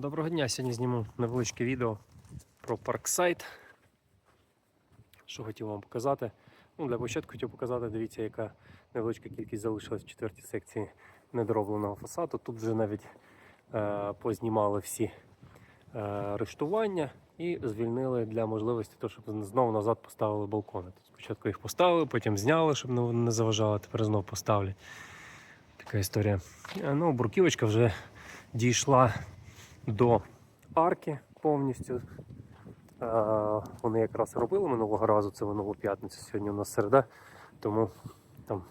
Доброго дня! Сьогодні зніму невеличке відео про парксайт. Що хотів вам показати. Ну, для початку хотів показати, дивіться, яка невеличка кількість залишилась в четвертій секції недоробленого фасаду. Тут вже навіть е, познімали всі е, рештування і звільнили для можливості, того, щоб знову назад поставили балкони. Тобто спочатку їх поставили, потім зняли, щоб не- не заважали, тепер знову поставлять. Така історія. Е, Ну, бурківочка вже дійшла до арки повністю. Вони якраз робили минулого разу, це минулу п'ятницю, сьогодні у нас середа, тому там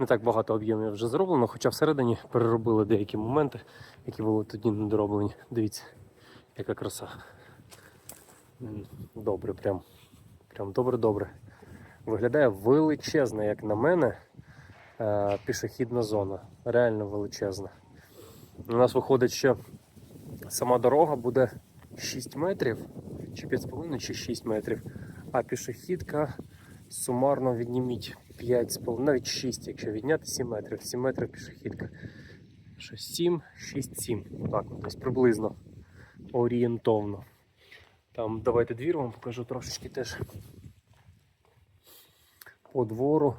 не так багато об'ємів вже зроблено, хоча всередині переробили деякі моменти, які були тоді недороблені. Дивіться, яка краса. Добре, прям. Прям добре-добре. Виглядає величезна, як на мене, е, пішохідна зона. Реально величезна. У нас виходить, що сама дорога буде 6 метрів, чи 5,5, чи 6 метрів, а пішохідка сумарно відніміть 5,5, навіть 6, якщо відняти 7 метрів. 7 метрів пішохідка. Що 7, 6, 7. Так, от десь приблизно орієнтовно. Там давайте двір вам покажу трошечки теж. По двору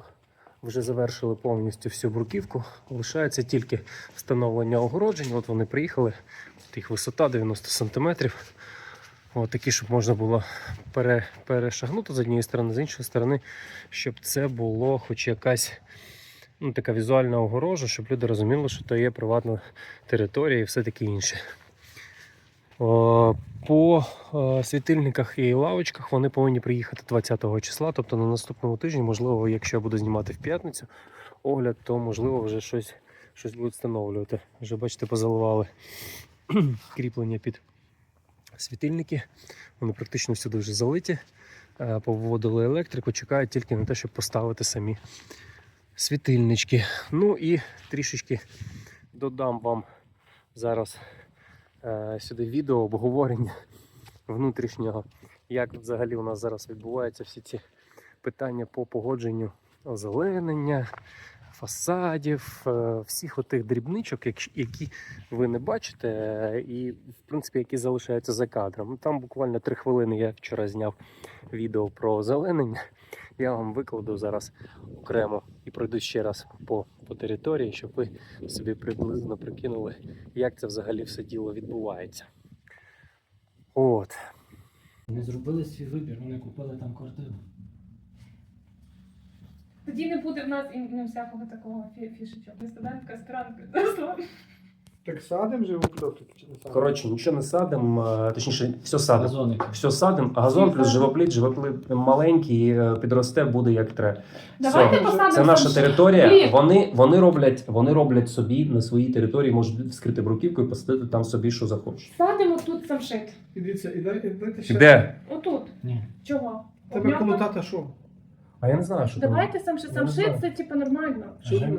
вже завершили повністю всю бруківку. Лишається тільки встановлення огороджень. От вони приїхали. От їх висота 90 см. От такі, щоб можна було пере, перешагнути з однієї сторони, з іншої сторони, щоб це було хоч якась ну, така візуальна огорожа, щоб люди розуміли, що це є приватна територія і все таке інше. О, По е, світильниках і лавочках вони повинні приїхати 20 числа, тобто на наступному тижні, можливо, якщо я буду знімати в п'ятницю огляд, то можливо вже щось, щось будуть встановлювати. Вже бачите, позаливали кріплення під світильники. Вони практично всюди вже залиті. Е, Повиводили електрику, чекають тільки на те, щоб поставити самі світильнички. Ну і трішечки додам вам зараз е, сюди відео обговорення внутрішнього, як взагалі у нас зараз відбуваються всі ці питання по погодженню озеленення, фасадів, е, всіх отих дрібничок, які ви не бачите, е, і в принципі які залишаються за кадром. Там буквально три хвилини я вчора зняв відео про озеленення. Я вам викладу зараз окремо і пройду ще раз по, по території, щоб ви собі приблизно прикинули, як це взагалі все діло відбувається. От. Вони зробили свій вибір, вони купили там квартиру. Тоді не буде в нас і ну, всякого такого фі- фішечок. Не студентка аспірантка зросла. Так садим же тут чи не садим? Коротше, нічого не садимо, а, точніше, все садимо. Газоники. Все садимо, а газон плюс садимо. живоплід, живоплід маленький, е, підросте, буде як треба. Давайте Все. посадимо. Це наша територія. Блін. Вони, вони, роблять, вони роблять собі на своїй території, можуть вскрити бруківку і посадити там собі, що захочуть. Садимо тут самшит. І дивіться, і дай- і дайте ще. Де? Отут. Ні. Чого? Тебе Обняв коло тата що? А я не знаю, що. Давайте самшит. Я не знаю. Самшит це типу нормально.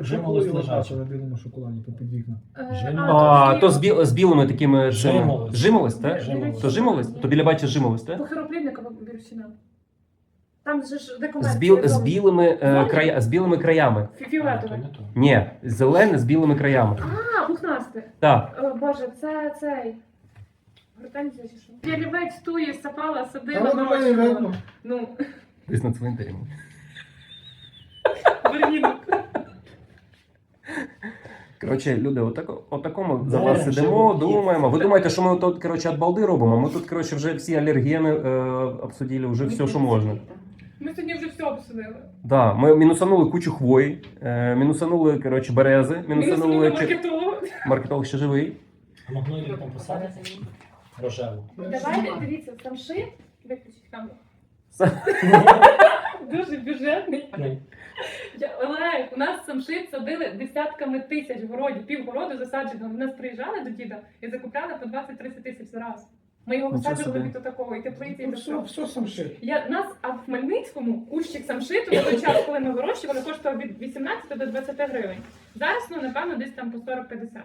Жимолость лежача. на білому шоколаді попід вікна? Е, А, то з, біл, з білими такими цими- Жимолость. Жимолость, так? Жимолость. То жимолость? То біля батьків жимолость, так? По хироплівникова бірусіна. Там же ж З, біл, з, білими, е, края, з білими краями. Фіолетове. Ні, зелене з білими краями. А, пухнасте. Так. О, Боже, це цей. Гортензія чи що? Ялівець тує, сапала, Та садила, воно видно. Ну, Десь на цвинтарі. Коротше, люди, отако, отакому за вас сидимо, думаємо. Ви думаєте, що ми тут, коротше, від балди робимо? Ми тут, коротше, вже всі алергени е, обсудили, вже все, що можна. Ми сьогодні вже все обсудили. Да, ми мінусанули кучу хвої, е, мінусанули, коротше, берези, мінусанули чи... маркетолога. маркетолог ще живий. А магнолію там посадять? Рожеву. Давайте, дивіться, самшит. Виключіть камеру. Дуже бюджетний. Ну, Я- Олег, у нас самшит садили десятками тисяч городів, півгороду засаджено. Вони нас приїжджали до діда і закупляли по 20-30 тисяч за раз. Ми його висаджували собі. від такого, і теплиці, і Ну, до все, всього. все сам. Я нас, а в Хмельницькому кущик самшиту на той час, коли ми вирощували, коштував від 18 до 20 гривень. Зараз, ну, напевно, десь там по 40-50.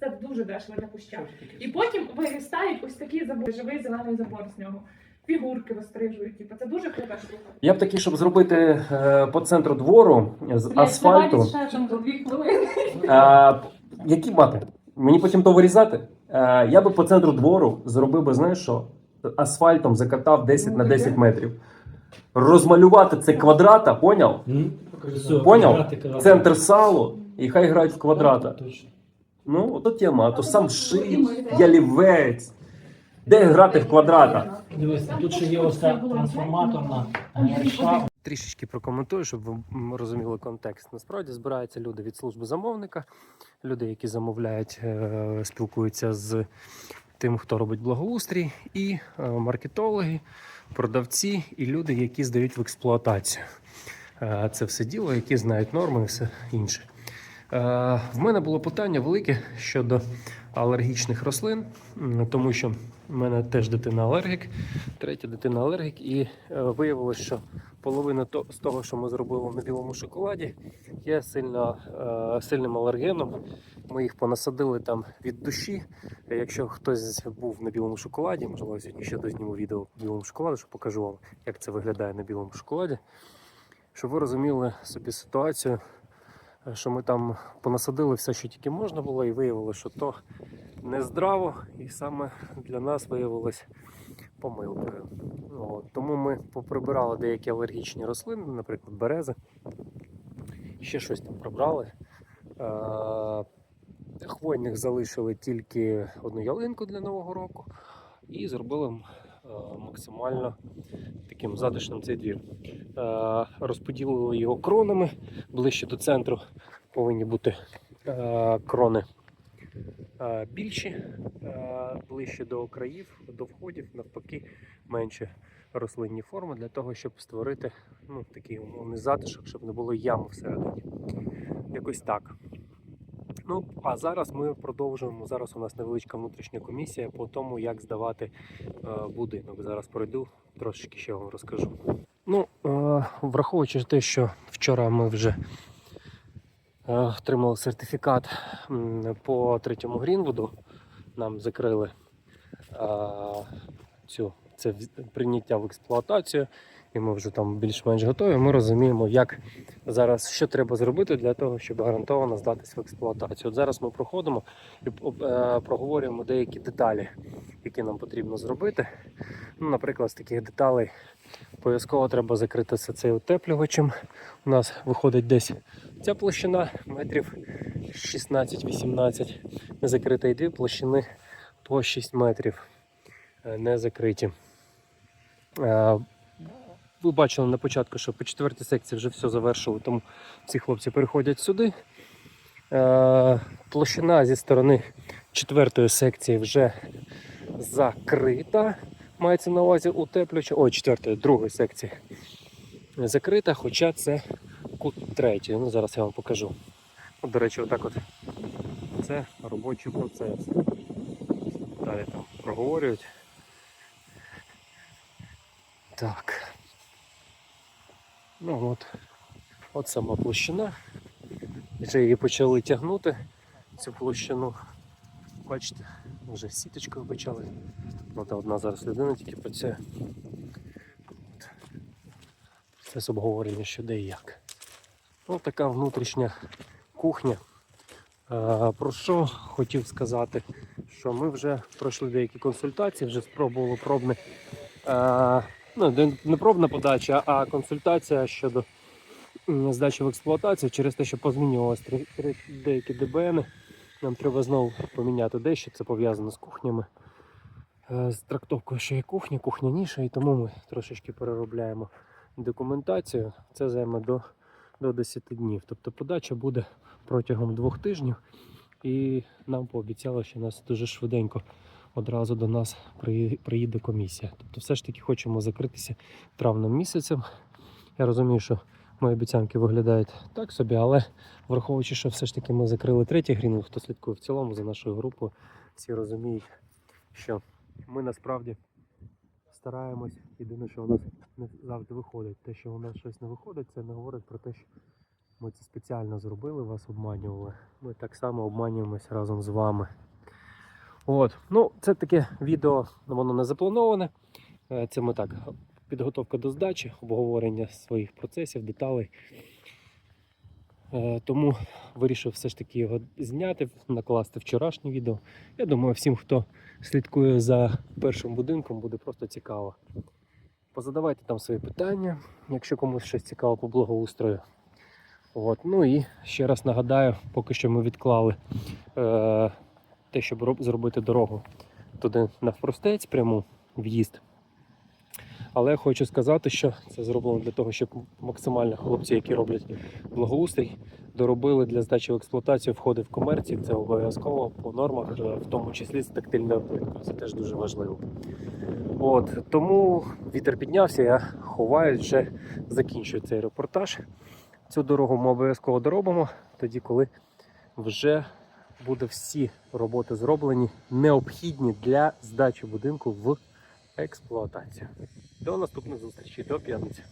Це дуже дешево для куща. І потім виростають ось такі забори, живий зелений забор з нього. Фігурки вистрижують. Типу, це дуже крута штука. Я б такий, щоб зробити е, по центру двору з Блядь, асфальту. ще дві хвилини. А, які мати? Мені потім то вирізати? Е, я би по центру двору зробив би, знаєш що, асфальтом закатав 10 на 10 метрів. Розмалювати це квадрата, поняв? Поняв? Центр салу, і хай грають в квадрата. Ну, ото тема, а то сам шит, ялівець. Де грати в квадрата? Дивись, тут ще є ось ця трансформаторна мерша. Трішечки прокоментую, щоб ви розуміли контекст. Насправді збираються люди від служби замовника, люди, які замовляють, е, спілкуються з тим, хто робить благоустрій, і е, маркетологи, продавці і люди, які здають в експлуатацію. Е, Це все діло, які знають норми і все інше. Е, В мене було питання велике щодо алергічних рослин, тому що в мене теж дитина алергік, третя дитина алергік, і е, виявилось, що половина з того, що ми зробили на білому шоколаді, є сильно, е, сильним алергеном. Ми їх понасадили там від душі. Якщо хтось був на білому шоколаді, можливо, сьогодні ще дозніму відео по білому шоколаду, що покажу вам, як це виглядає на білому шоколаді. Щоб ви розуміли собі ситуацію, що ми там понасадили все, що тільки можна було, і виявилося, що то нездраво, і саме для нас виявилось помилкою. От. Тому ми поприбирали деякі алергічні рослини, наприклад, берези. Ще щось там прибрали. Е, Хвойних залишили тільки одну ялинку для Нового року і зробили е, максимально таким затишним цей двір. Розподілили його кронами ближче до центру. Повинні бути е, крони е, більші, е, ближче до країв, до входів, навпаки, менше рослинні форми для того, щоб створити ну, такий умовний затишок, щоб не було ям всередині. Якось так. Ну, а зараз ми продовжуємо. Зараз у нас невеличка внутрішня комісія по тому, як здавати е, будинок. Зараз пройду, трошечки ще вам розкажу. Ну, е, враховуючи те, що вчора ми вже е, отримали сертифікат по третьому Грінвуду, нам закрили е, цю це прийняття в експлуатацію, і ми вже там більш-менш готові. Ми розуміємо, як зараз що треба зробити для того, щоб гарантовано здатись в експлуатацію. От зараз ми проходимо і е, проговорюємо деякі деталі, які нам потрібно зробити. Ну, наприклад, з таких деталей обов'язково треба закрити цей утеплювачем. У нас виходить десь ця площина метрів 16-18 не закрита і дві площини по 6 метрів е, не закриті. Ви бачили на початку, що по четвертій секції вже все завершили, тому ці хлопці переходять сюди. Е, Площина зі сторони четвертої секції вже закрита. Мається на увазі утеплююча. Ой, четвертої, другої секції закрита, хоча це кут третій. Ну, зараз я вам покажу. От, до речі, отак от. Це робочий процес. Далі там проговорюють. Так. Ну от, от сама площина. Вже її почали тягнути, цю площину. Бачите, вже сіточкою почали. Ну, одна зараз людина тільки працює. От. Процес обговорення, що де і як. Ну, така внутрішня кухня. Про що хотів сказати, що ми вже пройшли деякі консультації, вже спробували пробне, е, ну, не- пробна подача, а консультація щодо здачі в експлуатацію через те, що три- деякі ДБН. Нам треба знову поміняти дещо, це пов'язано з кухнями. Е, З трактовкою, що є кухня, кухня ніша, і тому ми трошечки переробляємо документацію. Це займе до, до 10 днів. Тобто подача буде протягом двох тижнів. І нам пообіцяли, що нас дуже швиденько одразу до нас приїде комісія. Тобто, все ж таки хочемо закритися травним місяцем. Я розумію, що мої обіцянки виглядають так собі, але враховуючи, що все ж таки ми закрили третій грін, хто слідкує в цілому за нашою групою, всі розуміють, що ми насправді стараємось. Єдине, що у нас не завжди виходить. Те, що у нас щось не виходить, це не говорить про те, що ми це спеціально зробили, вас обманювали. Ми так само обманюємось разом з вами. От, ну це таке відео, воно не заплановане. Е, Це ми так, підготовка до здачі, обговорення своїх процесів, деталей. Е, Тому вирішив все ж таки його зняти, накласти вчорашнє відео. Я думаю, всім, хто слідкує за першим будинком, буде просто цікаво. Позадавайте там свої питання, якщо комусь щось цікаво по благоустрою. От. Ну і ще раз нагадаю, поки що ми відклали е, те, щоб зробити дорогу туди навпростець, пряму в'їзд. Але хочу сказати, що це зроблено для того, щоб максимально хлопці, які роблять благоустрій, доробили для здачі в експлуатацію входи в комерції. Це обов'язково по нормах, е, в тому числі з тактильною плиткою. Це теж дуже важливо. От тому вітер піднявся, я ховаюсь, вже закінчую цей репортаж. Цю дорогу ми обов'язково доробимо тоді, коли вже буде всі роботи зроблені, необхідні для здачі будинку в експлуатацію. До наступних зустрічей, до п'ятниці.